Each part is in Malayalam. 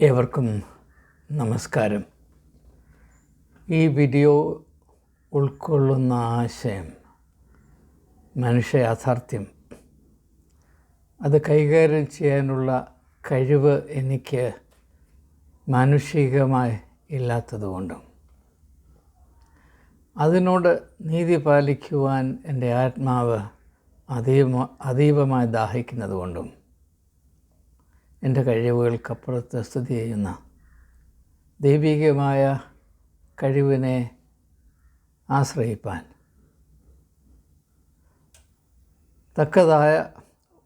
ഏവർക്കും നമസ്കാരം. ഈ വീഡിയോ ഉൾക്കൊള്ളുന്ന ആശയം മനുഷ്യ യാഥാർത്ഥ്യം അത് കൈകാര്യം ചെയ്യാനുള്ള കഴിവ് എനിക്ക് മാനുഷികമായി ഇല്ലാത്തതുകൊണ്ടും അതിനോട് നീതി പാലിക്കുവാൻ എന്റെ ആത്മാവ് അതീവ അതീവമായി ദാഹിക്കുന്നതുകൊണ്ടും എന്റെ കഴിവുകൾക്കപ്പുറത്ത് സ്ഥിതി ചെയ്യുന്ന ദൈവികമായ കഴിവിനെ ആശ്രയിപ്പാൻ തക്കതായ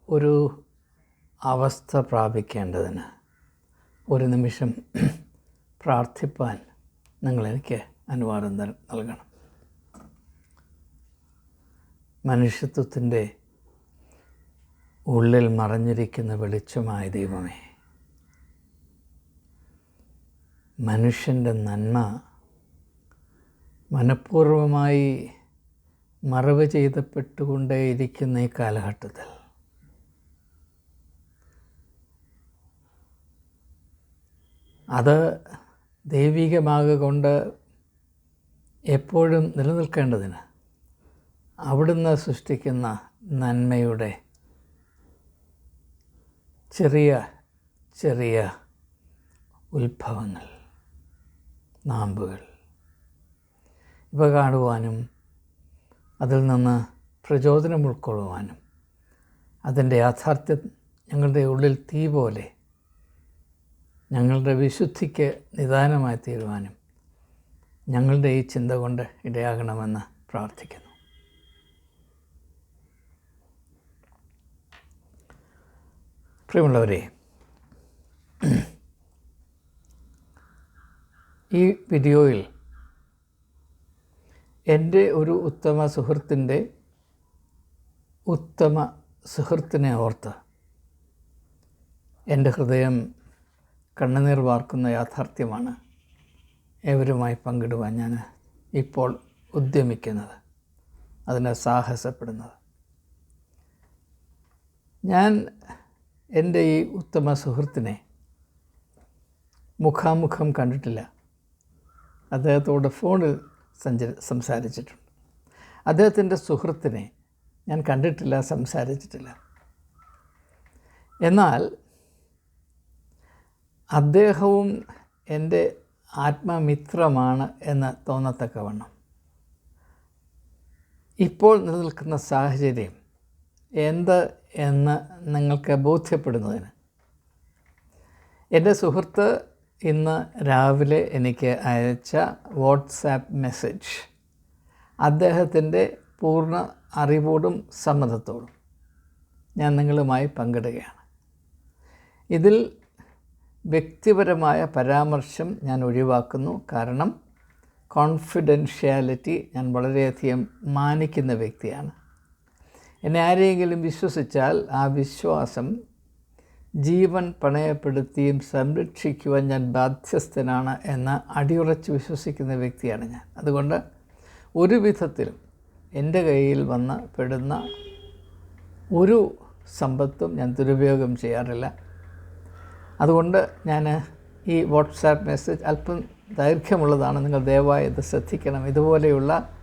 ഒരു അവസ്ഥ പ്രാപിക്കേണ്ടതിന് ഒരു നിമിഷം പ്രാർത്ഥിപ്പാൻ നിങ്ങളെനിക്ക് അനുവാദം നൽ- നൽകണം. മനുഷ്യത്വത്തിന്റെ ഉള്ളിൽ മറഞ്ഞിരിക്കുന്ന വെളിച്ചമായ ദൈവമേ മനുഷ്യന്റെ നന്മ മനഃപൂർവമായി മറവ് ചെയ്തപ്പെട്ടുകൊണ്ടേയിരിക്കുന്ന ഈ കാലഘട്ടത്തിൽ അത് ദൈവികമാകൊണ്ട് എപ്പോഴും നിലനിൽക്കേണ്ടതിന് അവിടുന്ന് സൃഷ്ടിക്കുന്ന നന്മയുടെ ചെറിയ ചെറിയ ഉത്ഭവങ്ങൾ നാമ്പുകൾ. ഇവ കാണുവാനും അതിൽ നിന്ന് പ്രചോദനം ഉൾക്കൊള്ളുവാനും അതിന്റെ യാഥാർത്ഥ്യം ഞങ്ങളുടെ ഉള്ളിൽ തീ പോലെ ഞങ്ങളുടെ വിശുദ്ധിക്ക് നിദാനമായി തീരുവാനും ഞങ്ങളുടെ ഈ ചിന്ത കൊണ്ട് ഇടയാകണമെന്ന് പ്രാർത്ഥിക്കുന്നു. പ്രിയമുള്ളവരെ ഈ വീഡിയോയിൽ എന്റെ ഒരു ഉത്തമ സുഹൃത്തിന്റെ ഉത്തമ സുഹൃത്തിനെ ഓർത്ത് എന്റെ ഹൃദയം കണ്ണുനീർ വാർക്കുന്ന യാഥാർത്ഥ്യമാണ് ഏവരുമായി പങ്കിടുവാൻ ഞാൻ ഇപ്പോൾ ഉദ്യമിക്കുന്നത് അതിനെ സാഹസപ്പെടുന്നത്. ഞാൻ എന്റെ ഈ ഉത്തമ സുഹൃത്തിനെ മുഖാമുഖം കണ്ടിട്ടില്ല. അദ്ദേഹത്തോട് ഫോണിൽ സഞ്ചരി സംസാരിച്ചിട്ടുണ്ട്. അദ്ദേഹത്തിന്റെ സുഹൃത്തിനെ ഞാൻ കണ്ടിട്ടില്ല സംസാരിച്ചിട്ടില്ല. എന്നാൽ അദ്ദേഹവും എന്റെ ആത്മമിത്രമാണ് എന്ന് തോന്നത്തക്കവണ്ണം. ഇപ്പോൾ നിലനിൽക്കുന്ന സാഹചര്യം എന്ത് എന്ന് നിങ്ങൾക്ക് ബോധ്യപ്പെടുന്നതിന്. എന്റെ സുഹൃത്ത് ഇന്ന് രാവിലെ എനിക്ക് അയച്ച വാട്സാപ്പ് മെസ്സേജ് അദ്ദേഹത്തിന്റെ പൂർണ അറിവോടും സമ്മതത്തോടും ഞാൻ നിങ്ങളുമായി പങ്കിടുകയാണ്. ഇതിൽ വ്യക്തിപരമായ പരാമർശം ഞാൻ ഒഴിവാക്കുന്നു. കാരണം കോൺഫിഡൻഷ്യാലിറ്റി ഞാൻ വളരെയധികം മാനിക്കുന്ന വ്യക്തിയാണ്. എന്നെ ആരെങ്കിലും വിശ്വസിച്ചാൽ ആ വിശ്വാസം ജീവൻ പണയപ്പെടുത്തിയും സംരക്ഷിക്കുവാൻ ഞാൻ ബാധ്യസ്ഥനാണ് എന്ന് അടിയുറച്ച് വിശ്വസിക്കുന്ന വ്യക്തിയാണ് ഞാൻ. അതുകൊണ്ട് ഒരു വിധത്തിലും എന്റെ കയ്യിൽ വന്ന് പെടുന്ന ഒരു സമ്പത്തും ഞാൻ ദുരുപയോഗം ചെയ്യാറില്ല. അതുകൊണ്ട് ഞാൻ ഈ വാട്സാപ്പ് മെസ്സേജ് അല്പം ദൈർഘ്യമുള്ളതാണ്. നിങ്ങൾ ദയവായി ഇത് ശ്രദ്ധിക്കണം. ഇതുപോലെയുള്ള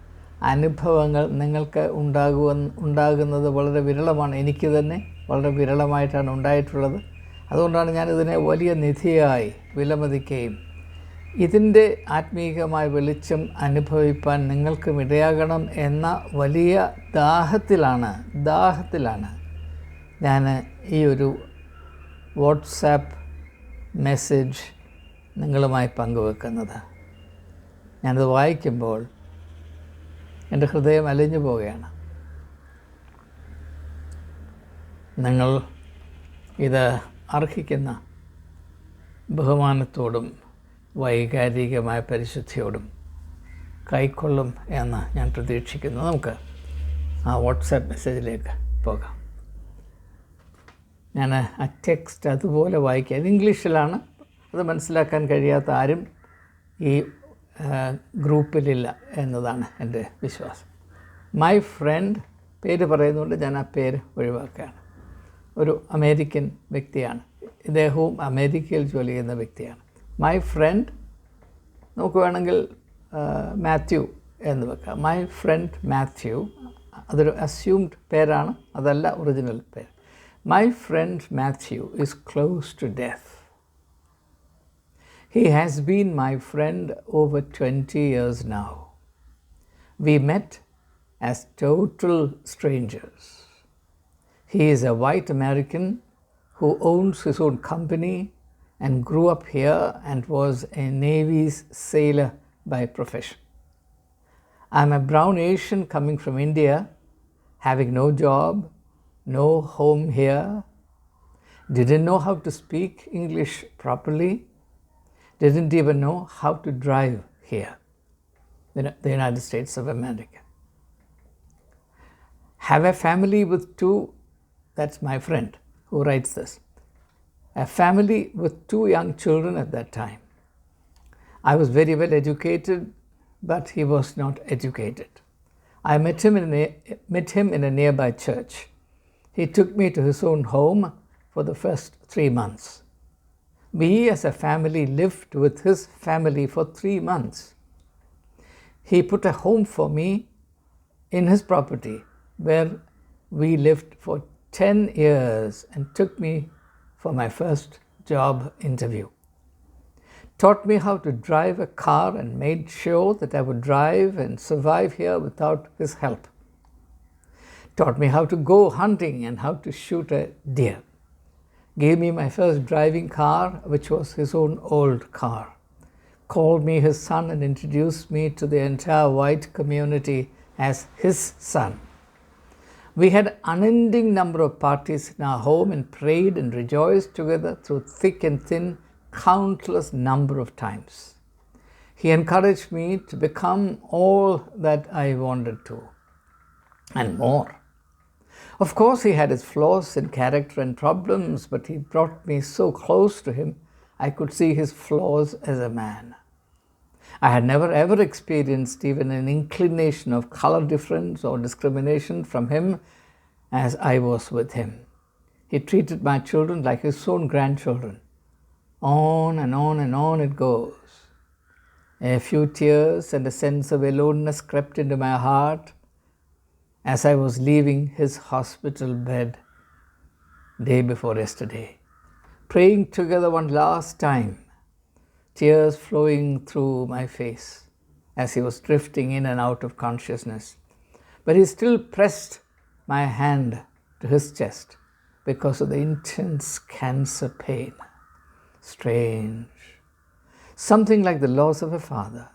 അനുഭവങ്ങൾ നിങ്ങൾക്ക് ഉണ്ടാകുവ ഉണ്ടാകുന്നത് വളരെ വിരളമാണ്. എനിക്ക് തന്നെ വളരെ വിരളമായിട്ടാണ് ഉണ്ടായിട്ടുള്ളത്. അതുകൊണ്ടാണ് ഞാനിതിനെ വലിയ നിധിയായി വിലമതിക്കുകയും ഇതിന്റെ ആത്മീകമായ വെളിച്ചം അനുഭവിപ്പാൻ നിങ്ങൾക്കും ഇടയാകണം എന്ന വലിയ ദാഹത്തിലാണ് ദാഹത്തിലാണ് ഞാൻ ഈ ഒരു വാട്സാപ്പ് മെസ്സേജ് നിങ്ങളുമായി പങ്കുവെക്കുന്നത്. ഞാനത് വായിക്കുമ്പോൾ എന്റെ ഹൃദയം അലിഞ്ഞു പോവുകയാണ്. നിങ്ങൾ ഇത് അർഹിക്കുന്ന ബഹുമാനത്തോടും വൈകാരികമായ പരിശുദ്ധിയോടും കൈക്കൊള്ളും എന്ന് ഞാൻ പ്രതീക്ഷിക്കുന്നു. നമുക്ക് ആ വാട്സാപ്പ് മെസ്സേജിലേക്ക് പോകാം. ഞാൻ ആ ടെക്സ്റ്റ് അതുപോലെ വായിക്കാം. ഇത് ഇംഗ്ലീഷിലാണ്. അത് മനസ്സിലാക്കാൻ കഴിയാത്ത ആരും ഈ ഗ്രൂപ്പിലില്ല എന്നതാണ് എന്റെ വിശ്വാസം. മൈ ഫ്രണ്ട് പേര് പറയുന്നതുകൊണ്ട് ഞാൻ ആ പേര് ഒഴിവാക്കുകയാണ്. ഒരു അമേരിക്കൻ വ്യക്തിയാണ്. ഇദ്ദേഹവും അമേരിക്കയിൽ ജോലി ചെയ്യുന്ന വ്യക്തിയാണ്. മൈ ഫ്രണ്ട് നമുക്ക് വേണമെങ്കിൽ മാത്യു എന്ന് വെക്കാം. മൈ ഫ്രണ്ട് മാത്യു അതൊരു അസ്യൂംഡ് പേരാണ് അതല്ല ഒറിജിനൽ പേര്. My friend Mathew is close to death He has been my friend over 20 years now. We met as total strangers. He is a white American who owns his own company and grew up here and was a Navy's sailor by profession. I'm a brown Asian coming from India, having no job, no home here, didn't know how to speak English properly, didn't even know how to drive here, the United States of America. Have a family with two, that's my friend who writes this, a family with two young children at that time. I was very well educated, but he was not educated. I met him in a, met him in a nearby church. He took me to his own home for the first three months. We as a family lived with his family for three months. He put a home for me in his property where we lived for 10 years and took me for my first job interview. Taught me how to drive a car and made sure that I would drive and survive here without his help. Taught me how to go hunting and how to shoot a deer gave me my first driving car, which was his own old car, called me his son, and introduced me to the entire white community as his son. We had unending number of parties in our home and prayed and rejoiced together through thick and thin countless number of times. He encouraged me to become all that I wanted to and more. Of course, he had his flaws in character and problems, but he brought me so close to him, I could see his flaws as a man. I had never ever experienced even an inclination of color difference or discrimination from him as I was with him. He treated my children like his own grandchildren. On and on and on it goes. A few tears and a sense of aloneness crept into my heart as I was leaving his hospital bed day before yesterday, praying together one last time, tears flowing through my face as he was drifting in and out of consciousness. But he still pressed my hand to his chest because of the intense cancer pain. Strange. Something like the loss of a father,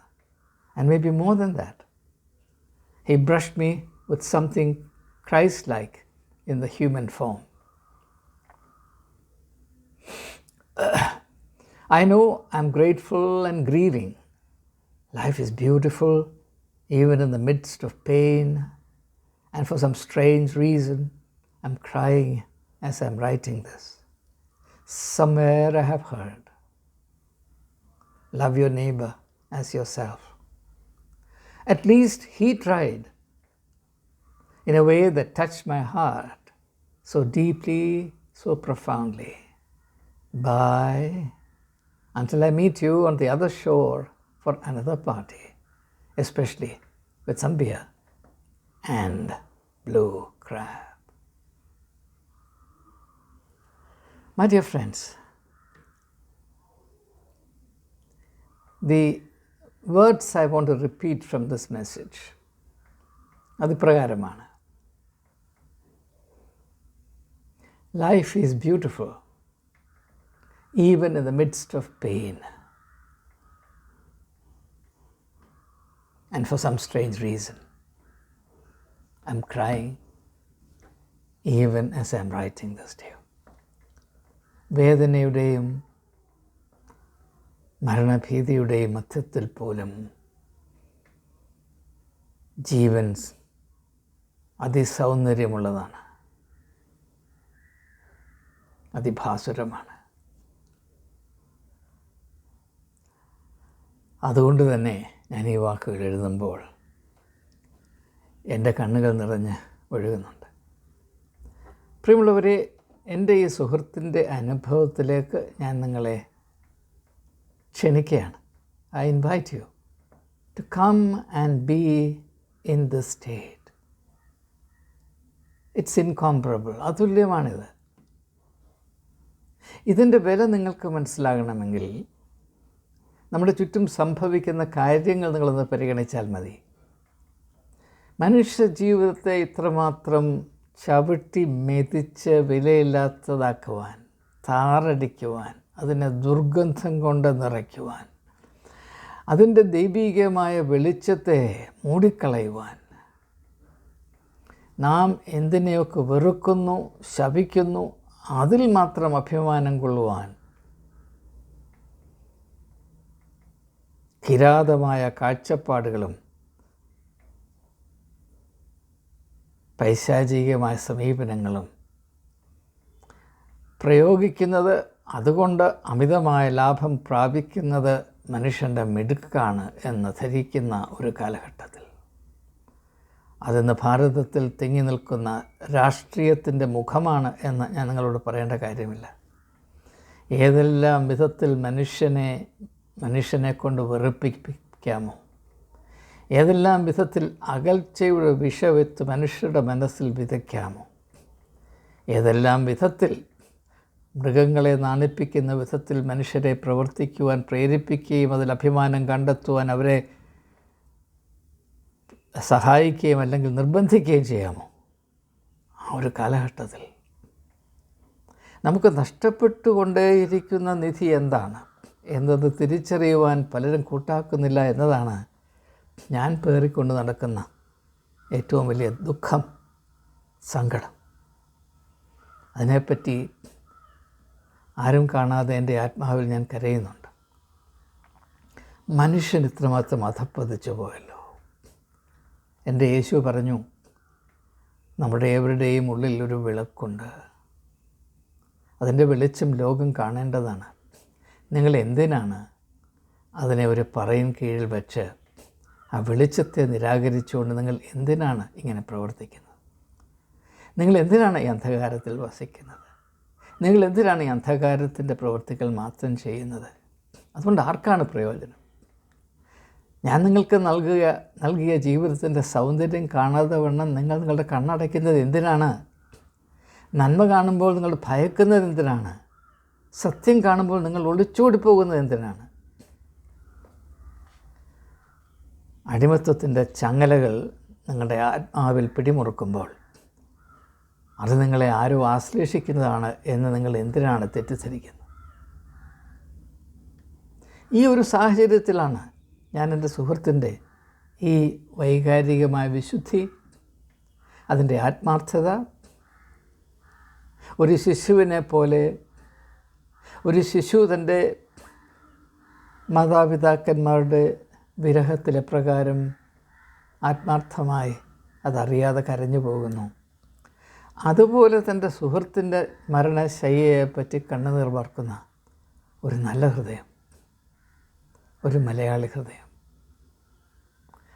and maybe more than that. He brushed me with something Christ like in the human form. I know I'm grateful and grieving. Life is beautiful even in the midst of pain, and for some strange reason, I'm crying as I'm writing this. Somewhere I have heard love your neighbor as yourself. At least he tried in a way that touched my heart so deeply, so profoundly. Bye. Until I meet you on the other shore for another party, especially with some beer and blue crab. My dear friends, the words I want to repeat from this message അത് പ്രകാരമാണ് life is beautiful even in the midst of pain and for some strange reason I'm crying even as I'm writing this day വേദനയുടെയും മരണഭീതിയുടെയും മധ്യത്തിൽ പോലും ജീവൻ അതിസൗന്ദര്യമുള്ളതാണ് അതിഭാസുരമാണ്. അതുകൊണ്ട് തന്നെ ഞാൻ ഈ വാക്കുകൾ എഴുതുമ്പോൾ എന്റെ കണ്ണുകൾ നിറഞ്ഞ് ഒഴുകുന്നുണ്ട്. പ്രിയമുള്ളവരെ എന്റെ ഈ സുഹൃത്തിന്റെ അനുഭവത്തിലേക്ക് ഞാൻ നിങ്ങളെ ക്ഷണിക്കുകയാണ്. I invite you to come and be in the state it's incomparable അതുല്യമാണിത്. ഇതിന്റെ വില നിങ്ങൾക്ക് മനസ്സിലാകണമെങ്കിൽ നമ്മുടെ ചുറ്റും സംഭവിക്കുന്ന കാര്യങ്ങൾ നിങ്ങളൊന്ന് പരിഗണിച്ചാൽ മതി. മനുഷ്യ ജീവിതത്തെ ഇത്രമാത്രം ചവിട്ടി മെതിച്ച് വിലയില്ലാത്തതാക്കുവാൻ താറടിക്കുവാൻ അതിനെ ദുർഗന്ധം കൊണ്ട് നിറയ്ക്കുവാൻ അതിന്റെ ദൈവീകമായ വെളിച്ചത്തെ മൂടിക്കളയുവാൻ നാം എന്തിനെയൊക്കെ വെറുക്കുന്നു ശപിക്കുന്നു അതിൽ മാത്രം അഭിമാനം കൊള്ളുവാൻ കിരാതമായ കാഴ്ചപ്പാടുകളും പൈശാചികമായ സമീപനങ്ങളും പ്രയോഗിക്കുന്നത് അതുകൊണ്ട് അമിതമായ ലാഭം പ്രാപിക്കുന്നത് മനുഷ്യന്റെ മിടുക്കാണ് എന്ന് ധരിക്കുന്ന ഒരു കാലഘട്ടത്തിൽ. അതിന്ന് ഭാരതത്തിൽ തിങ്ങി നിൽക്കുന്ന രാഷ്ട്രീയത്തിന്റെ മുഖമാണ് എന്ന് ഞാൻ നിങ്ങളോട് പറയേണ്ട കാര്യമില്ല. ഏതെല്ലാം വിധത്തിൽ മനുഷ്യനെ മനുഷ്യനെ കൊണ്ട് വെറുപ്പിക്കാമോ ഏതെല്ലാം വിധത്തിൽ അകൽച്ചയുടെ വിഷവെത്ത് മനുഷ്യരുടെ മനസ്സിൽ വിതയ്ക്കാമോ? ഏതെല്ലാം വിധത്തിൽ മൃഗങ്ങളെ നാണിപ്പിക്കുന്ന വിധത്തിൽ മനുഷ്യരെ പ്രവർത്തിക്കുവാൻ പ്രേരിപ്പിക്കുകയും അതിൽ അഭിമാനം കണ്ടെത്തുവാൻ അവരെ സഹായിക്കുകയും അല്ലെങ്കിൽ നിർബന്ധിക്കുകയും ചെയ്യാമോ? ആ ഒരു കാലഘട്ടത്തിൽ. നമുക്ക് നഷ്ടപ്പെട്ടുകൊണ്ടേയിരിക്കുന്ന നിധി എന്താണ്? എന്നത് തിരിച്ചറിയുവാൻ പലരും കൂട്ടാക്കുന്നില്ല എന്നതാണ് ഞാൻ പേറിക്കൊണ്ട് നടക്കുന്ന ഏറ്റവും വലിയ ദുഃഖം സങ്കടം. അതിനെപ്പറ്റി ആരും കാണാതെ എന്റെ ആത്മാവിൽ ഞാൻ കരയുന്നുണ്ട്. മനുഷ്യൻ ഇത്രമാത്രം അധപ്പതിച്ചു പോയല്ലോ. എന്റെ യേശു പറഞ്ഞു നമ്മുടെ ഏവരുടെയും ഉള്ളിൽ ഒരു വിളക്കുണ്ട്. അതിന്റെ വെളിച്ചം ലോകം കാണേണ്ടതാണ്. നിങ്ങൾ എന്തിനാണ് അതിനെ ഒരു പറയിൻ കീഴിൽ വെച്ച് ആ വെളിച്ചത്തെ നിരാകരിച്ചുകൊണ്ട് നിങ്ങൾ എന്തിനാണ് ഇങ്ങനെ പ്രവർത്തിക്കുന്നത്? നിങ്ങൾ എന്തിനാണ് ഈ അന്ധകാരത്തിൽ വസിക്കുന്നത്? നിങ്ങൾ എന്തിനാണ് ഈ അന്ധകാരത്തിന്റെ പ്രവൃത്തികൾ മാത്രം ചെയ്യുന്നത്? അതുകൊണ്ട് ആർക്കാണ് പ്രയോജനം? ഞാൻ നിങ്ങൾക്ക് നൽകുക നൽകിയ ജീവിതത്തിന്റെ സൗന്ദര്യം കാണാതെ വണ്ണം നിങ്ങൾ നിങ്ങളുടെ കണ്ണടയ്ക്കുന്നത് എന്തിനാണ്? നന്മ കാണുമ്പോൾ നിങ്ങൾ ഭയക്കുന്നത് എന്തിനാണ്? സത്യം കാണുമ്പോൾ നിങ്ങൾ ഒളിച്ചോടി പോകുന്നത് എന്തിനാണ്? അടിമത്വത്തിന്റെ ചങ്ങലകൾ നിങ്ങളുടെ ആത്മാവിൽ പിടിമുറുക്കുമ്പോൾ അത് നിങ്ങളെ ആരോ ആശ്ലേഷിക്കുന്നതാണ് എന്ന് നിങ്ങൾ എന്തിനാണ് തെറ്റിദ്ധരിക്കുന്നത്? ഈ ഒരു സാഹചര്യത്തിലാണ് ഞാൻ എന്റെ സുഹൃത്തിന്റെ ഈ വൈകാരികമായ വിശുദ്ധി അതിന്റെ ആത്മാർത്ഥത ഒരു ശിശുവിനെ പോലെ ഒരു ശിശു തന്റെ മാതാപിതാക്കന്മാരുടെ വിരഹത്തിലെ പ്രകാരം ആത്മാർത്ഥമായി അതറിയാതെ കരഞ്ഞു പോകുന്നു. അതുപോലെ തന്റെ സുഹൃത്തിന്റെ മരണശയ്യയെപ്പറ്റി കണ്ണുനീർ വാർക്കുന്ന ഒരു നല്ല ഹൃദയം ഒരു മലയാളി ഹൃദയം.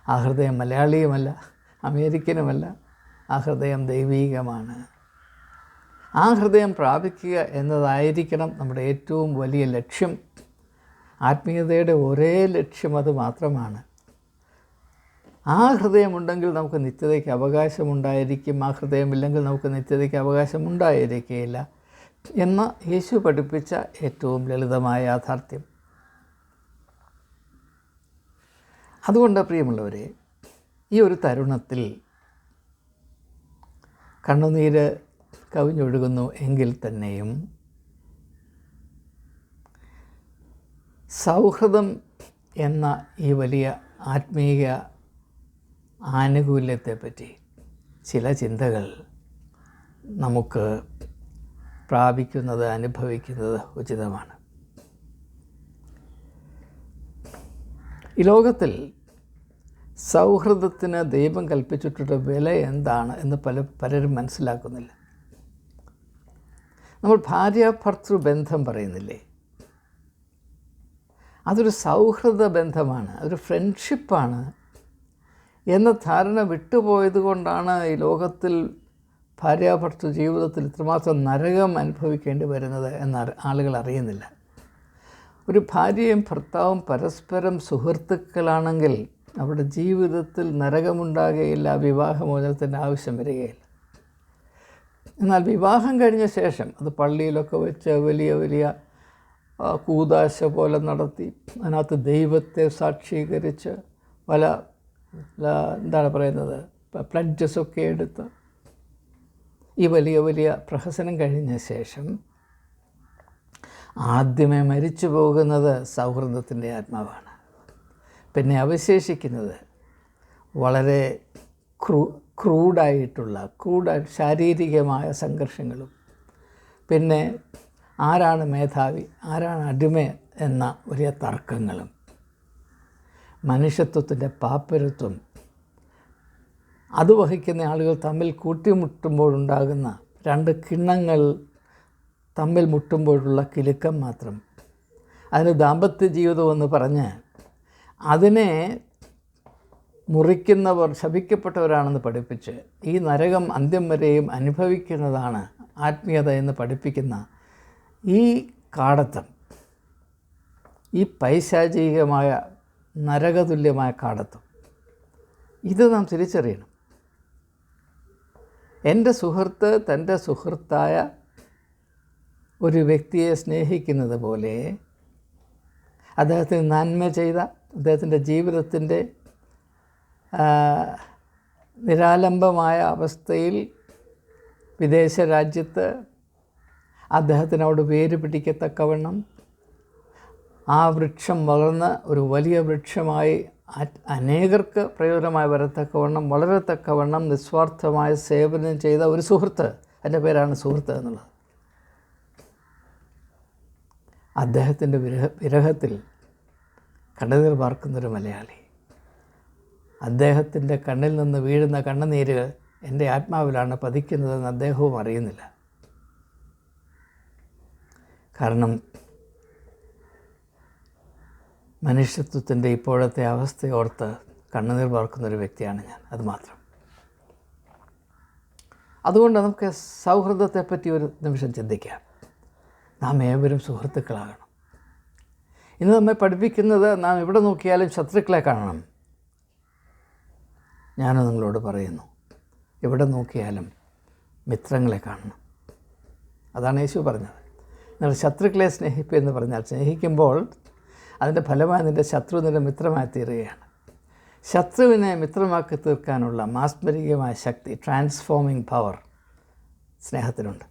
ആ ഹൃദയം മലയാളിയുമല്ല അമേരിക്കനുമല്ല ആ ഹൃദയം ദൈവീകമാണ്. ആ ഹൃദയം പ്രാപിക്കുക എന്നതായിരിക്കണം നമ്മുടെ ഏറ്റവും വലിയ ലക്ഷ്യം. ആത്മീയതയുടെ ഒരേ ലക്ഷ്യം അത് മാത്രമാണ്. ആ ഹൃദയമുണ്ടെങ്കിൽ നമുക്ക് നിത്യതയ്ക്ക് അവകാശമുണ്ടായിരിക്കും. ആ ഹൃദയമില്ലെങ്കിൽ നമുക്ക് നിത്യതയ്ക്ക് അവകാശമുണ്ടായിരിക്കുകയില്ല എന്ന യേശു പഠിപ്പിച്ച ഏറ്റവും ലളിതമായ യാഥാർത്ഥ്യം. അതുകൊണ്ട് പ്രിയമുള്ളവരെ ഈ ഒരു തരുണത്തിൽ കണ്ണുനീര് കവിഞ്ഞൊഴുകുന്നു എങ്കിൽ തന്നെയും സൗഹൃദം എന്ന ഈ വലിയ ആത്മീയ ആനുകൂല്യത്തെപ്പറ്റി ചില ചിന്തകൾ നമുക്ക് പ്രാപിക്കുന്നത് അനുഭവിക്കുന്നത് ഉചിതമാണ്. ഈ ലോകത്തിൽ സൗഹൃദത്തിന് ദൈവം കൽപ്പിച്ചിട്ടുള്ള വില എന്താണ് എന്ന് പല പലരും മനസ്സിലാക്കുന്നില്ല. നമ്മൾ ഭാര്യ ഭർത്തൃ ബന്ധം പറയുന്നില്ലേ? അതൊരു സൗഹൃദ ബന്ധമാണ് അതൊരു ഫ്രണ്ട്ഷിപ്പാണ് എന്ന ധാരണ വിട്ടുപോയത് കൊണ്ടാണ് ഈ ലോകത്തിൽ ഭാര്യാഭർത്തൃ ജീവിതത്തിൽ ഇത്രമാത്രം നരകം അനുഭവിക്കേണ്ടി വരുന്നത് എന്ന ആളുകൾ അറിയുന്നില്ല. ഒരു ഭാര്യയും ഭർത്താവും പരസ്പരം സുഹൃത്തുക്കളാണെങ്കിൽ അവിടെ ജീവിതത്തിൽ നരകമുണ്ടാകുകയില്ല വിവാഹമോചനത്തിന്റെ ആവശ്യം വരികയില്ല. എന്നാൽ വിവാഹം കഴിഞ്ഞ ശേഷം അത് പള്ളിയിലൊക്കെ വെച്ച് വലിയ വലിയ കൂതാശ പോലെ നടത്തി അതിനകത്ത് ദൈവത്തെ സാക്ഷീകരിച്ച് പല എന്താണ് പറയുന്നത് പ്ലഡ്ജസൊക്കെ എടുത്ത് ഈ വലിയ വലിയ പ്രഹസനം കഴിഞ്ഞ ശേഷം ആദ്യമേ മരിച്ചു പോകുന്നത് സൗഹൃദത്തിന്റെ ആത്മാവാണ്. പിന്നെ അവശേഷിക്കുന്നത് വളരെ ക്രൂ ക്രൂഡായിട്ടുള്ള ക്രൂഡ ശാരീരികമായ സംഘർഷങ്ങളും. പിന്നെ ആരാണ് മേധാവി ആരാണ് അടിമ എന്ന വലിയ തർക്കങ്ങളും. മനുഷ്യത്വത്തിന്റെ പാപ്പരത്വം. അത് വഹിക്കുന്ന ആളുകൾ തമ്മിൽ കൂട്ടിമുട്ടുമ്പോഴുണ്ടാകുന്ന രണ്ട് കിണ്ണങ്ങൾ തമ്മിൽ മുട്ടുമ്പോഴുള്ള കിലുക്കം മാത്രം. അതിന് ദാമ്പത്യ ജീവിതമെന്ന് പറഞ്ഞ് അതിനെ മുറിക്കുന്നവർ ശപിക്കപ്പെട്ടവരാണെന്ന് പഠിപ്പിച്ച് ഈ നരകം അന്ത്യം വരെയും അനുഭവിക്കുന്നതാണ് ആത്മീയത എന്ന് പഠിപ്പിക്കുന്ന ഈ കാടത്തം. ഈ പൈശാചികമായ നരകതുല്യമായ കാടത്തം. ഇത് നാം തിരിച്ചറിയണം. എന്റെ സുഹൃത്ത് തന്റെ സുഹൃത്തായ ഒരു വ്യക്തിയെ സ്നേഹിക്കുന്നത് പോലെ അദ്ദേഹത്തിന് നന്മ ചെയ്ത അദ്ദേഹത്തിന്റെ ജീവിതത്തിന്റെ നിരാലംബമായ അവസ്ഥയിൽ വിദേശ രാജ്യത്ത് അദ്ദേഹത്തിനോട് വേര് പിടിക്കത്തക്കവണ്ണം ആ വൃക്ഷം വളർന്ന് ഒരു വലിയ വൃക്ഷമായി അനേകർക്ക് പ്രയോജനമായി വരത്തക്കവണ്ണം വളരത്തക്കവണ്ണം നിസ്വാർത്ഥമായ സേവനം ചെയ്ത ഒരു സുഹൃത്ത്. എന്റെ പേരാണ് സുഹൃത്ത് എന്നുള്ളത്. അദ്ദേഹത്തിന്റെ വിരഹ വിരഹത്തിൽ കണ്ണുനീർ പാർക്കുന്നൊരു മലയാളി. അദ്ദേഹത്തിന്റെ കണ്ണിൽ നിന്ന് വീഴുന്ന കണ്ണുനീര് എന്റെ ആത്മാവിലാണ് പതിക്കുന്നതെന്ന് അദ്ദേഹവും അറിയുന്നില്ല. കാരണം മനുഷ്യത്വത്തിന്റെ ഇപ്പോഴത്തെ അവസ്ഥയോർത്ത് കണ്ണുനീർ പാർക്കുന്നൊരു വ്യക്തിയാണ് ഞാൻ അത് മാത്രം. അതുകൊണ്ട് നമുക്ക് സൗഹൃദത്തെപ്പറ്റി ഒരു നിമിഷം ചിന്തിക്കാം. നാം ഏവരും സുഹൃത്തുക്കളാകണം. ഇന്ന് നമ്മെ പഠിപ്പിക്കുന്നത് നാം എവിടെ നോക്കിയാലും ശത്രുക്കളെ കാണണം. ഞാൻ നിങ്ങളോട് പറയുന്നു. എവിടെ നോക്കിയാലും മിത്രങ്ങളെ കാണണം. അതാണ് യേശു പറഞ്ഞത്. നിങ്ങൾ ശത്രുക്കളെ സ്നേഹിപ്പ് എന്ന് പറഞ്ഞാൽ സ്നേഹിക്കുമ്പോൾ അതിന്റെ ഫലമായി നിന്റെ ശത്രു നിന്റെ മിത്രമായി തീരുകയാണ്. ശത്രുവിനെ മിത്രമാക്കി തീർക്കാനുള്ള മാസ്മരികമായ ശക്തി ട്രാൻസ്ഫോമിംഗ് പവർ സ്നേഹത്തിനുണ്ട്.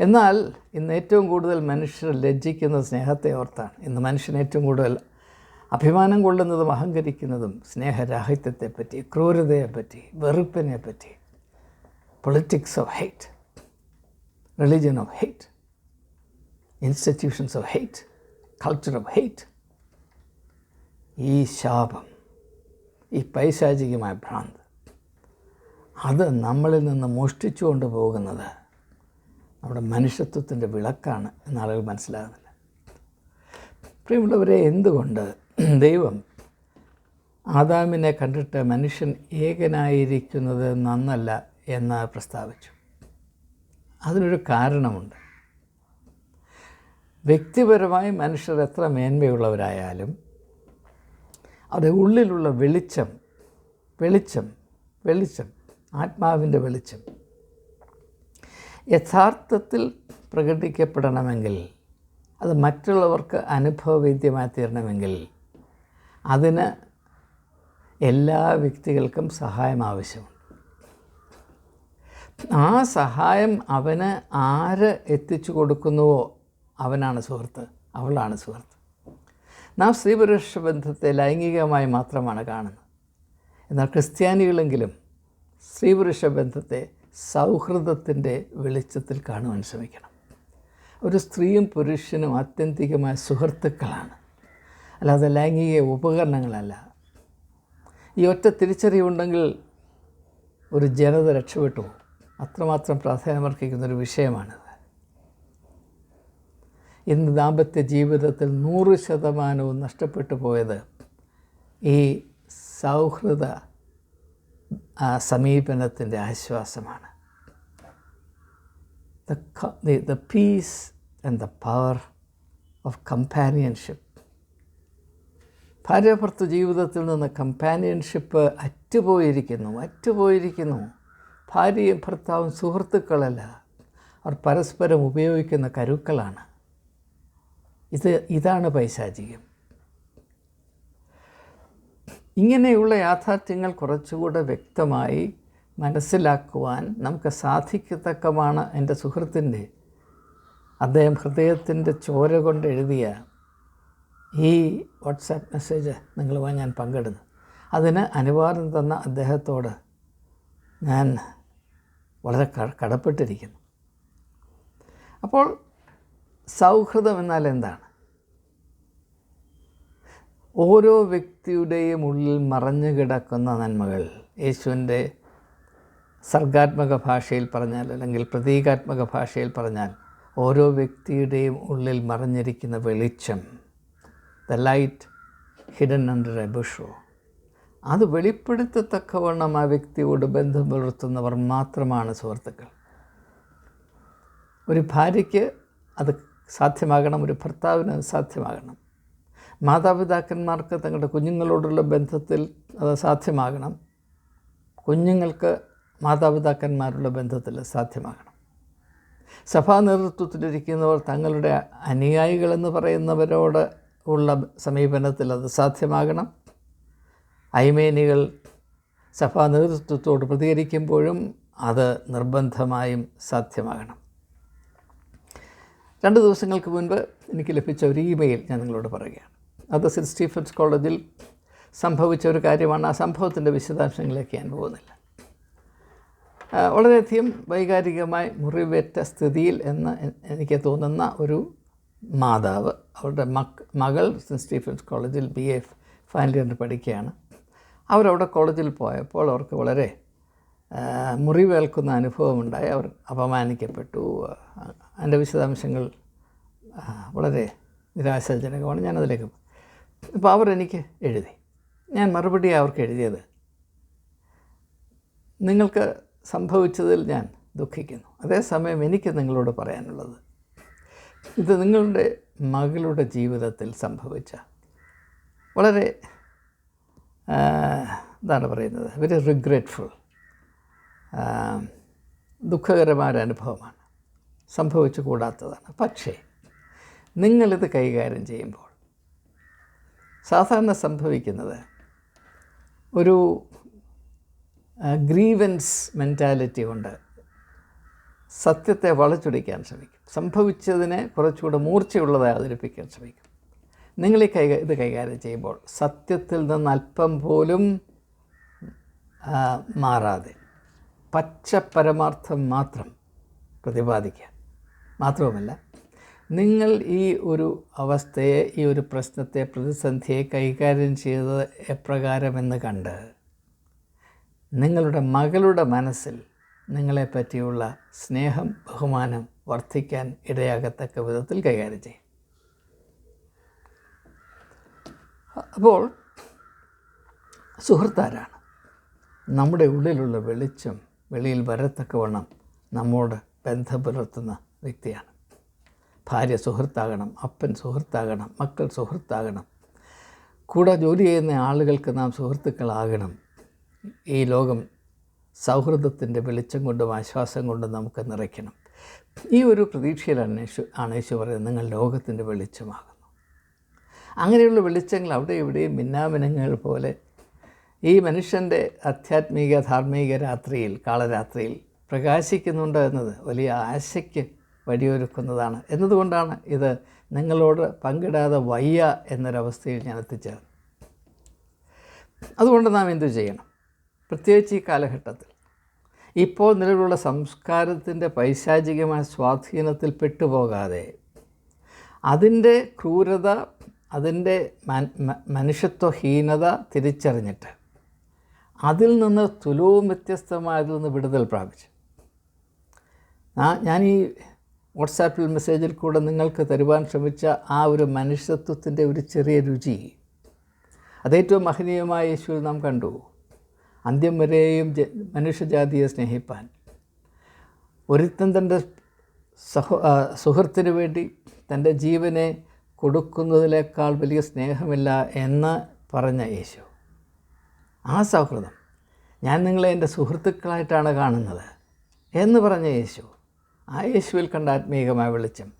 എന്നാൽ ഇന്ന് ഏറ്റവും കൂടുതൽ മനുഷ്യർ ലജ്ജിക്കുന്ന സ്നേഹത്തെ ഓർത്താണ്. ഇന്ന് മനുഷ്യൻ ഏറ്റവും കൂടുതൽ അഭിമാനം കൊള്ളുന്നതും അഹങ്കരിക്കുന്നതും സ്നേഹരാഹിത്യത്തെപ്പറ്റി ക്രൂരതയെപ്പറ്റി വെറുപ്പിനെപ്പറ്റി politics of hate religion of hate institutions of hate culture of hate ഈ ശാപം ഈ പൈശാചികമായ ഭ്രാന്ത് അത് നമ്മളിൽ നിന്ന് മോഷ്ടിച്ചുകൊണ്ട് പോകുന്നത് നമ്മുടെ മനുഷ്യത്വത്തിന്റെ വിളക്കാണ് എന്ന് ആളുകൾ മനസ്സിലാകുന്നില്ല. പ്രിയമുള്ളവരെ എന്തുകൊണ്ട് ദൈവം ആദാമിനെ കണ്ടിട്ട് മനുഷ്യൻ ഏകനായിരിക്കുന്നത് നന്നല്ല എന്ന് പ്രസ്താവിച്ചു? അതിനൊരു കാരണമുണ്ട്. വ്യക്തിപരമായി മനുഷ്യർ എത്ര മേന്മയുള്ളവരായാലും അവരുടെ ഉള്ളിലുള്ള വെളിച്ചം വെളിച്ചം വെളിച്ചം ആത്മാവിന്റെ വെളിച്ചം യഥാർത്ഥത്തിൽ പ്രകടിക്കപ്പെടണമെങ്കിൽ അത് മറ്റുള്ളവർക്ക് അനുഭവവേദ്യമായി തീരണമെങ്കിൽ അതിന് എല്ലാ വ്യക്തികൾക്കും സഹായം ആവശ്യമുണ്ട്. ആ സഹായം അവന് ആര് എത്തിച്ചു കൊടുക്കുന്നുവോ അവനാണ് സുഹൃത്ത് അവളാണ് സുഹൃത്ത്. നാം സ്ത്രീപുരുഷ ബന്ധത്തെ ലൈംഗികമായി മാത്രമാണ് കാണുന്നത്. എന്നാൽ ക്രിസ്ത്യാനികളെങ്കിലും സ്ത്രീപുരുഷ ബന്ധത്തെ സൗഹൃദത്തിന്റെ വെളിച്ചത്തിൽ കാണുവാൻ ശ്രമിക്കണം. ഒരു സ്ത്രീയും പുരുഷനും ആത്യന്തികമായ സുഹൃത്തുക്കളാണ്. അല്ലാതെ ലൈംഗിക ഉപകരണങ്ങളല്ല. ഈ ഒറ്റ തിരിച്ചറിവുണ്ടെങ്കിൽ ഒരു ജനത രക്ഷപ്പെട്ടു. അത്രമാത്രം പ്രാധാന്യമർഹിക്കുന്ന ഒരു വിഷയമാണിത്. ഇന്ന് ദാമ്പത്യ ജീവിതത്തിൽ നൂറ് ശതമാനവും നഷ്ടപ്പെട്ടു പോയത് ഈ സൗഹൃദ ആ, സമീപനത്തിന്റെ ആശ്വാസമാണ്. The the, peace and the power of companionship. ഭാര്യാഭർത്തൃ ജീവിതത്തിൽ നിന്ന് കമ്പാനിയൻഷിപ്പ് അറ്റുപോയിരിക്കുന്നു അറ്റുപോയിരിക്കുന്നു. ഭാര്യയും ഭർത്താവും സുഹൃത്തുക്കളല്ല അവർ പരസ്പരം ഉപയോഗിക്കുന്ന കരുക്കളാണ്. ഇത് ഇതാണ് പൈശാചികം. ഇങ്ങനെയുള്ള യാഥാർത്ഥ്യങ്ങൾ കുറച്ചുകൂടെ വ്യക്തമായി മനസ്സിലാക്കുവാൻ നമുക്ക് സാധിക്കത്തക്കമാണ് എന്റെ സുഹൃത്തിന്റെ അദ്ദേഹം ഹൃദയത്തിന്റെ ചോര കൊണ്ട് എഴുതിയ ഈ വാട്സാപ്പ് മെസ്സേജ് നിങ്ങളുമായി ഞാൻ പങ്കിടുന്നു. അതിന് അനുവാദം തന്ന അദ്ദേഹത്തോട് ഞാൻ വളരെ കടപ്പെട്ടിരിക്കുന്നു. അപ്പോൾ സൗഹൃദം എന്നാൽ എന്താണ്? ഓരോ വ്യക്തിയുടെയും ഉള്ളിൽ മറഞ്ഞു കിടക്കുന്ന നന്മകൾ. യേശുവിന്റെ സർഗാത്മക ഭാഷയിൽ പറഞ്ഞാൽ അല്ലെങ്കിൽ പ്രതീകാത്മക ഭാഷയിൽ പറഞ്ഞാൽ ഓരോ വ്യക്തിയുടെയും ഉള്ളിൽ മറഞ്ഞിരിക്കുന്ന വെളിച്ചം. The light hidden under a ബുഷോ അത് വെളിപ്പെടുത്തത്തക്കവണ്ണം ആ വ്യക്തിയോട് ബന്ധം പുലർത്തുന്നവർ മാത്രമാണ് സുഹൃത്തുക്കൾ. ഒരു ഭാര്യയ്ക്ക് അത് സാധ്യമാകണം ഒരു ഭർത്താവിന് അത് സാധ്യമാകണം. മാതാപിതാക്കന്മാർക്ക് തങ്ങളുടെ കുഞ്ഞുങ്ങളോടുള്ള ബന്ധത്തിൽ അത് സാധ്യമാകണം. കുഞ്ഞുങ്ങൾക്ക് മാതാപിതാക്കന്മാരുള്ള ബന്ധത്തിൽ സാധ്യമാകണം. സഭാ നേതൃത്വത്തിലിരിക്കുന്നവർ തങ്ങളുടെ അനുയായികളെന്ന് പറയുന്നവരോട് ഉള്ള സമീപനത്തിൽ അത് സാധ്യമാകണം. ഐമേനികൾ സഭാ നേതൃത്വത്തോട് പ്രതികരിക്കുമ്പോഴും അത് നിർബന്ധമായും സാധ്യമാകണം. രണ്ട് ദിവസങ്ങൾക്ക് മുൻപ് എനിക്ക് ലഭിച്ച ഒരു ഇമെയിൽ ഞാൻ നിങ്ങളോട് പറയുകയാണ്. അത് സെന്റ് സ്റ്റീഫൻസ് കോളേജിൽ സംഭവിച്ച ഒരു കാര്യമാണ്. ആ സംഭവത്തിന്റെ വിശദാംശങ്ങളിലേക്ക് ഞാൻ പോകുന്നില്ല. വളരെയധികം വൈകാരികമായി മുറിവേറ്റ സ്ഥിതിയിൽ എന്ന് എനിക്ക് തോന്നുന്ന ഒരു മാതാവ് അവരുടെ മക് മകൾ സെന്റ് സ്റ്റീഫൻസ് കോളേജിൽ ബി എ ഫൈനൽ ഇയറിന് പഠിക്കുകയാണ്. അവരവിടെ കോളേജിൽ പോയപ്പോൾ അവർക്ക് വളരെ മുറിവേൽക്കുന്ന അനുഭവമുണ്ടായി. അവർ അപമാനിക്കപ്പെട്ടു. അതിന്റെ വിശദാംശങ്ങൾ വളരെ നിരാശാജനകമാണ്. ഞാനതിലേക്ക് പോകും അപ്പോൾ അവർ എനിക്ക് എഴുതി. ഞാൻ മറുപടി അവർക്ക് എഴുതിയത് നിങ്ങൾക്ക് സംഭവിച്ചതിൽ ഞാൻ ദുഃഖിക്കുന്നു. അതേസമയം എനിക്ക് നിങ്ങളോട് പറയാനുള്ളത് ഇത് നിങ്ങളുടെ മകളുടെ ജീവിതത്തിൽ സംഭവിച്ച വളരെ എന്താണ് പറയുന്നത്? വെരി റിഗ്രറ്റ്ഫുൾ ദുഃഖകരമായ അനുഭവമാണ്. സംഭവിച്ചു കൂടാത്തതാണ്. പക്ഷേ നിങ്ങളിത് കൈകാര്യം ചെയ്യുമ്പോൾ സാധാരണ സംഭവിക്കുന്നത് ഒരു ഗ്രീവൻസ് മെന്റാലിറ്റി കൊണ്ട് സത്യത്തെ വളച്ചൊടിക്കാൻ ശ്രമിക്കും. സംഭവിച്ചതിനെ കുറച്ചുകൂടെ മൂർച്ചയുള്ളതായി അവതരിപ്പിക്കാൻ ശ്രമിക്കും. നിങ്ങൾ ഈ കൈ ഇത് കൈകാര്യം ചെയ്യുമ്പോൾ സത്യത്തിൽ നിന്ന് അല്പം പോലും മാറാതെ പച്ച പരമാർത്ഥം മാത്രം പ്രതിപാദിക്കുക. മാത്രവുമല്ല നിങ്ങൾ ഈ ഒരു അവസ്ഥയെ ഈ ഒരു പ്രശ്നത്തെ പ്രതിസന്ധിയെ കൈകാര്യം ചെയ്തത് എപ്രകാരമെന്ന് കണ്ട് നിങ്ങളുടെ മകളുടെ മനസ്സിൽ നിങ്ങളെപ്പറ്റിയുള്ള സ്നേഹം ബഹുമാനം വർദ്ധിക്കാൻ ഇടയാകത്തക്ക വിധത്തിൽ കൈകാര്യം ചെയ്യും. അപ്പോൾ സുഹൃത്താരാണ് നമ്മുടെ ഉള്ളിലുള്ള വെളിച്ചം വെളിയിൽ വരത്തക്കവണ്ണം നമ്മോട് ബന്ധം പുലർത്തുന്ന വ്യക്തിയാണ്. ഭാര്യ സുഹൃത്താകണം അപ്പൻ സുഹൃത്താകണം മക്കൾ സുഹൃത്താകണം. കൂടെ ജോലി ചെയ്യുന്ന ആളുകൾക്ക് നാം സുഹൃത്തുക്കളാകണം. ഈ ലോകം സൗഹൃദത്തിന്റെ വെളിച്ചം കൊണ്ടും ആശ്വാസം കൊണ്ടും നമുക്ക് നിറയ്ക്കണം. ഈ ഒരു പ്രതീക്ഷയിലാണ് യേശു ആണ് യേശു പറയുന്നത് നിങ്ങൾ ലോകത്തിന്റെ വെളിച്ചമാകുന്നു. അങ്ങനെയുള്ള വെളിച്ചങ്ങൾ അവിടെ ഇവിടെയും മിന്നാമിനങ്ങൾ പോലെ ഈ മനുഷ്യന്റെ ആധ്യാത്മിക ധാർമ്മിക രാത്രിയിൽ കാളരാത്രിയിൽ പ്രകാശിക്കുന്നുണ്ട് എന്നത് വലിയ ആശയ്ക്ക് വഴിയൊരുക്കുന്നതാണ്. എന്നതുകൊണ്ടാണ് ഇത് നിങ്ങളോട് പങ്കിടാതെ വയ്യ എന്നൊരവസ്ഥയിൽ ഞാൻ എത്തിച്ചേർന്നു അതുകൊണ്ട് നാം എന്തു ചെയ്യണം? പ്രത്യേകിച്ച് ഈ കാലഘട്ടത്തിൽ. ഇപ്പോൾ നിലവിലുള്ള സംസ്കാരത്തിന്റെ പൈശാചികമായ സ്വാധീനത്തിൽ പെട്ടുപോകാതെ അതിന്റെ ക്രൂരത അതിന്റെ മനുഷ്യത്വഹീനത തിരിച്ചറിഞ്ഞിട്ട് അതിൽ നിന്ന് തുലവും വ്യത്യസ്തമായതിൽ നിന്ന് വിടുതൽ പ്രാപിച്ചു. ഞാൻ ഈ വാട്സാപ്പിൽ മെസ്സേജിൽ കൂടെ നിങ്ങൾക്ക് തരുവാൻ ശ്രമിച്ച ആ ഒരു മനുഷ്യത്വത്തിന്റെ ഒരു ചെറിയ രുചി. അതേറ്റവും മഹനീയമായ യേശുവിൽ നാം കണ്ടു. അന്ത്യം വരെയും മനുഷ്യജാതിയെ സ്നേഹിപ്പാൻ. ഒരുത്തൻ തന്റെ സഹോ സുഹൃത്തിന് വേണ്ടി തന്റെ ജീവനെ കൊടുക്കുന്നതിലേക്കാൾ വലിയ സ്നേഹമില്ല എന്ന് പറഞ്ഞ യേശു. ആ സൗഹൃദം ഞാൻ നിങ്ങളെ എന്റെ സുഹൃത്തുക്കളായിട്ടാണ് കാണുന്നത് എന്ന് പറഞ്ഞ യേശു. ആ യേശുവിൽ കണ്ട ആത്മീയമായ വെളിച്ചം.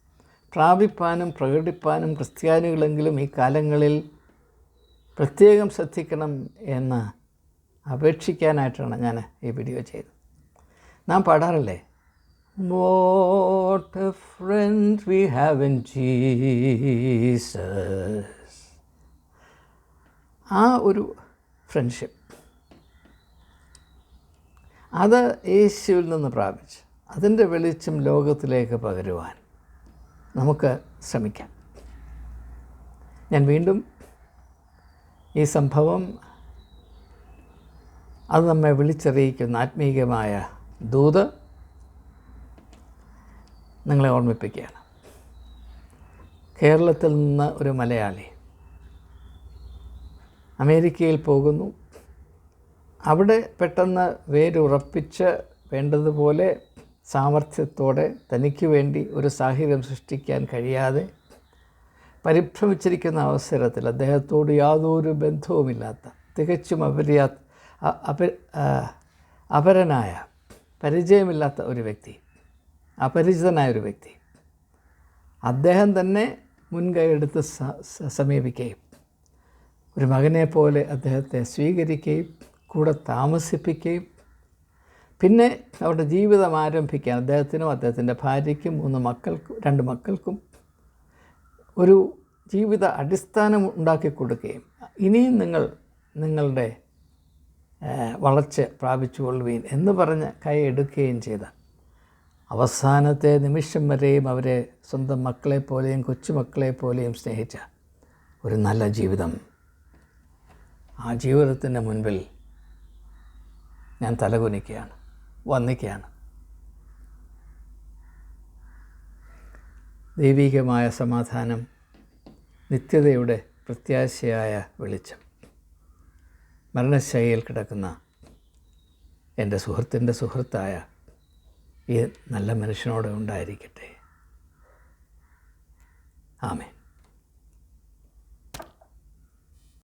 പ്രാപിപ്പാനും പ്രകടിപ്പാനും ക്രിസ്ത്യാനികളെങ്കിലും ഈ കാലങ്ങളിൽ പ്രത്യേകം ശ്രദ്ധിക്കണം എന്ന് അപേക്ഷിക്കാനായിട്ടാണ് ഞാൻ ഈ വീഡിയോ ചെയ്തത്. നാം പാടാറില്ലേ? What a we have in Jesus. ആ ഒരു ഫ്രണ്ട്ഷിപ്പ് അത് യേശുവിൽ നിന്ന് പ്രാപിച്ച്. അതിന്റെ വെളിച്ചം ലോകത്തിലേക്ക് പകരുവാൻ നമുക്ക് ശ്രമിക്കാം. ഞാൻ വീണ്ടും ഈ സംഭവം അത് നമ്മെ വിളിച്ചറിയിക്കുന്ന ആത്മീയമായ ദൂത് നിങ്ങളെ ഓർമ്മിപ്പിക്കുകയാണ്. കേരളത്തിൽ നിന്ന് ഒരു മലയാളി അമേരിക്കയിൽ പോകുന്നു. അവിടെ പെട്ടെന്ന് വേരുറപ്പിച്ച് വേണ്ടതുപോലെ സാമർഥ്യത്തോടെ തനിക്ക് വേണ്ടി ഒരു സാഹിത്യം സൃഷ്ടിക്കാൻ കഴിയാതെ പരിഭ്രമിച്ചിരിക്കുന്ന അവസരത്തിൽ അദ്ദേഹത്തോട് യാതൊരു ബന്ധവുമില്ലാത്ത തികച്ചും അപര്യാ അപ അപരനായ പരിചയമില്ലാത്ത ഒരു വ്യക്തി അപരിചിതനായ ഒരു വ്യക്തി. അദ്ദേഹം തന്നെ മുൻകൈയെടുത്ത് സമീപിക്കുകയും ഒരു മകനെ പോലെ അദ്ദേഹത്തെ സ്വീകരിക്കുകയും കൂടെ താമസിപ്പിക്കുകയും പിന്നെ അവരുടെ ജീവിതം ആരംഭിക്കാൻ അദ്ദേഹത്തിനും അദ്ദേഹത്തിന്റെ ഭാര്യയ്ക്കും മൂന്ന് മക്കൾക്കും രണ്ട് മക്കൾക്കും ഒരു ജീവിത അടിസ്ഥാനം ഉണ്ടാക്കി കൊടുക്കുകയും ഇനിയും നിങ്ങൾ നിങ്ങളുടെ വളർച്ച പ്രാപിച്ചുകൊള്ളുവീൻ എന്ന് പറഞ്ഞ് കൈ എടുക്കുകയും ചെയ്ത അവസാനത്തെ നിമിഷം വരെയും അവരെ സ്വന്തം മക്കളെ പോലെയും കൊച്ചുമക്കളെ പോലെയും സ്നേഹിച്ച ഒരു നല്ല ജീവിതം. ആ ജീവിതത്തിന്റെ മുൻപിൽ ഞാൻ തലകുനിക്കുകയാണ്. വന്നിക്കുകയാണ് ദൈവികമായ സമാധാനം നിത്യതയുടെ പ്രത്യാശയായ വെളിച്ചം. മരണശൈലിയിൽ കിടക്കുന്ന എന്റെ സുഹൃത്തിന്റെ സുഹൃത്തായ ഈ നല്ല മനുഷ്യനോട് ഉണ്ടായിരിക്കട്ടെ. ആമേ